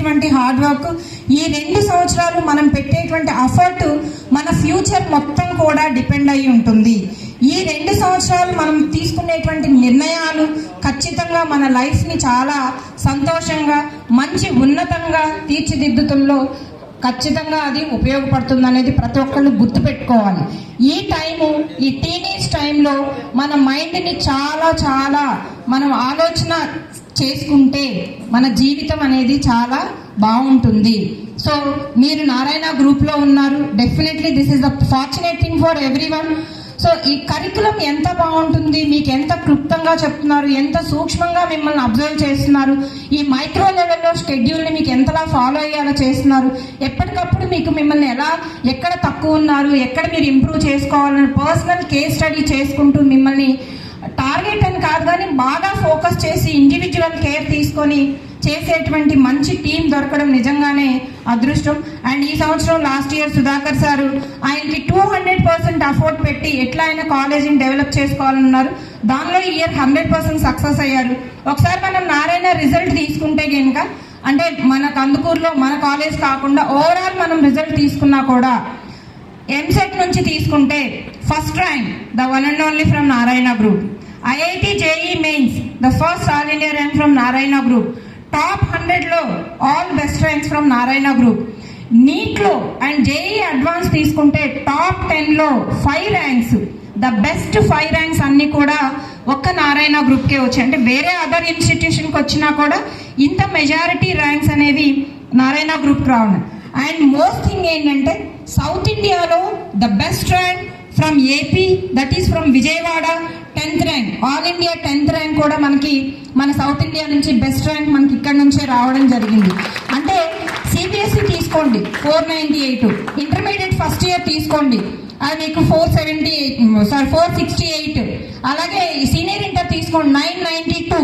పెట్టేటువంటి hard work ఈ రెండు సంవత్సరాలు మనం పెట్టేటువంటి అఫర్ట్ మన ఫ్యూచర్ మొత్తం కూడా డిపెండ్ అయి ఉంటుంది. ఈ రెండు సంవత్సరాలు మనం తీసుకునేటువంటి నిర్ణయాలు ఖచ్చితంగా మన లైఫ్ని చాలా సంతోషంగా మంచి ఉన్నతంగా తీర్చిదిద్దుతంలో ఖచ్చితంగా అది ఉపయోగపడుతుంది అనేది ప్రతి ఒక్కళ్ళు గుర్తుపెట్టుకోవాలి ఈ టైము ఈ టీనేజ్ టైంలో మన మైండ్ని చాలా చాలా మనం ఆలోచన చేసుకుంటే మన జీవితం అనేది చాలా బాగుంటుంది. సో మీరు నారాయణ గ్రూప్లో ఉన్నారు. Definitely this is the fortunate thing for everyone so ఈ కరికులం ఎంత బాగుంటుంది? మీకు ఎంత క్లుప్తంగా చెప్తున్నారు? ఎంత సూక్ష్మంగా మిమ్మల్ని అబ్జర్వ్ చేస్తున్నారు? ఈ మైక్రో లెవెల్లో షెడ్యూల్ని మీకు ఎంతలా ఫాలో అయ్యేలా చేస్తున్నారు? ఎప్పటికప్పుడు మీకు మిమ్మల్ని ఎలా ఎక్కడ తక్కువ ఉన్నారు? ఎక్కడ మీరు ఇంప్రూవ్ చేసుకోవాలని పర్సనల్ కేస్ స్టడీ చేసుకుంటూ మిమ్మల్ని టార్గెట్ అని కాదు కానీ బాగా ఫోకస్ చేసి ఇండివిజువల్ కేర్ తీసుకొని చేసేటువంటి మంచి టీం దొరకడం నిజంగానే అదృష్టం. అండ్ ఈ సంవత్సరం లాస్ట్ ఇయర్ సుధాకర్ సారు ఆయనకి టూ హండ్రెడ్ పర్సెంట్ అఫోర్డ్ పెట్టి ఎట్లా ఆయన కాలేజీని డెవలప్ చేసుకోవాలన్నారు. దానిలో ఈ ఇయర్ హండ్రెడ్ పర్సెంట్ సక్సెస్ అయ్యారు. ఒకసారి మనం నారాయణ రిజల్ట్ తీసుకుంటే కనుక అంటే మన కందుకూరులో మన కాలేజ్ కాకుండా ఓవరాల్ మనం రిజల్ట్ తీసుకున్నా కూడా ఎంసెట్ నుంచి తీసుకుంటే first rank the one and only from Narayana group IIT JEE mains the first all India rank from Narayana group top హండ్రెడ్లో all best ranks from Narayana group నీట్లో and JEE advance తీసుకుంటే top టెన్లో five ranks the best five ranks అన్ని కూడా ఒక్క నారాయణ గ్రూప్కే వచ్చాయి. అంటే వేరే other ఇన్స్టిట్యూషన్కి వచ్చినా కూడా ఇంత మెజారిటీ ర్యాంక్స్ అనేవి నారాయణ గ్రూప్కి రావడం అండ్ మోస్ట్ థింగ్ ఏంటంటే సౌత్ ఇండియాలో the best rank from AP that is from Vijayawada tenth rank all India tenth rank కూడా మనకి మన సౌత్ ఇండియా నుంచి బెస్ట్ ర్యాంక్ మనకి ఇక్కడ నుంచే రావడం జరిగింది. అంటే సిబిఎస్ఈ తీసుకోండి four ninety eight intermediate first year తీసుకోండి. అది మీకు four seventy eight sorry four sixty eight అలాగే సీనియర్ ఇంటర్ తీసుకోండి నైన్ నైంటీ టూ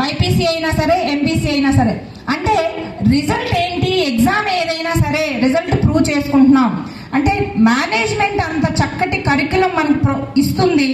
బైపీసీ అయినా సరే ఎంపీసీ అయినా సరే. అంటే రిజల్ట్ ఏంటి ఎగ్జామ్ ఏదైనా సరే రిజల్ట్ చేసుకుంటున్నాం. అంటే మేనేజ్మెంట్ అంత చక్కటి కరికులం మనకు ఇస్తుంది.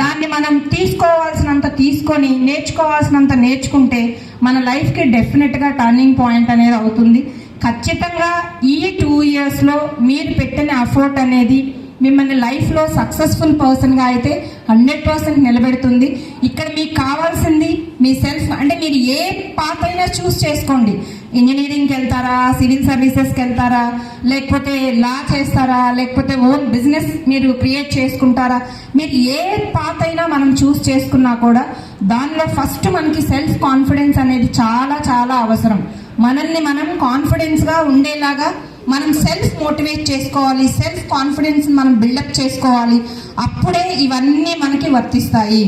దాన్ని మనం తీసుకోవాల్సినంత తీసుకొని నేర్చుకోవాల్సినంత నేర్చుకుంటే మన లైఫ్కి డెఫినెట్గా టర్నింగ్ పాయింట్ అనేది అవుతుంది. ఖచ్చితంగా ఈ టూ ఇయర్స్లో మీరు పెట్టిన అఫోర్ట్ అనేది మిమ్మల్ని లైఫ్లో సక్సెస్ఫుల్ పర్సన్గా అయితే హండ్రెడ్ పర్సెంట్ నిలబెడుతుంది. ఇక్కడ మీకు కావాల్సింది మీ సెల్ఫ్ అంటే మీరు ఏ పాత్ర అయినా చూస్ చేసుకోండి. ఇంజనీరింగ్కి వెళ్తారా సివిల్ సర్వీసెస్కి వెళ్తారా లేకపోతే లా చేస్తారా లేకపోతే ఓన్ బిజినెస్ మీరు క్రియేట్ చేసుకుంటారా? మీరు ఏ పాత్ అయినా మనం చూస్ చేసుకున్నా కూడా దానిలో ఫస్ట్ మనకి సెల్ఫ్ కాన్ఫిడెన్స్ అనేది చాలా చాలా అవసరం. మనల్ని మనం కాన్ఫిడెన్స్గా ఉండేలాగా మనం సెల్ఫ్ మోటివేట్ చేసుకోవాలి సెల్ఫ్ కాన్ఫిడెన్స్ మనం బిల్డప్ చేసుకోవాలి. అప్పుడే ఇవన్నీ మనకి వర్తిస్తాయి.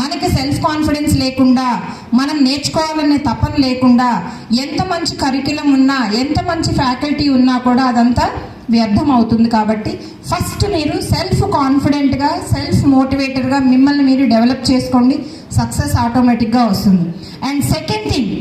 మనకి సెల్ఫ్ కాన్ఫిడెన్స్ లేకుండా మనం నేర్చుకోవాలనే తపన లేకుండా ఎంత మంచి కరికులం ఉన్నా ఎంత మంచి ఫ్యాకల్టీ ఉన్నా కూడా అదంతా వ్యర్థం అవుతుంది కాబట్టి ఫస్ట్ మీరు సెల్ఫ్ కాన్ఫిడెంట్గా సెల్ఫ్ మోటివేటర్గా మిమ్మల్ని మీరు డెవలప్ చేసుకోండి. సక్సెస్ ఆటోమేటిక్గా వస్తుంది. And second thing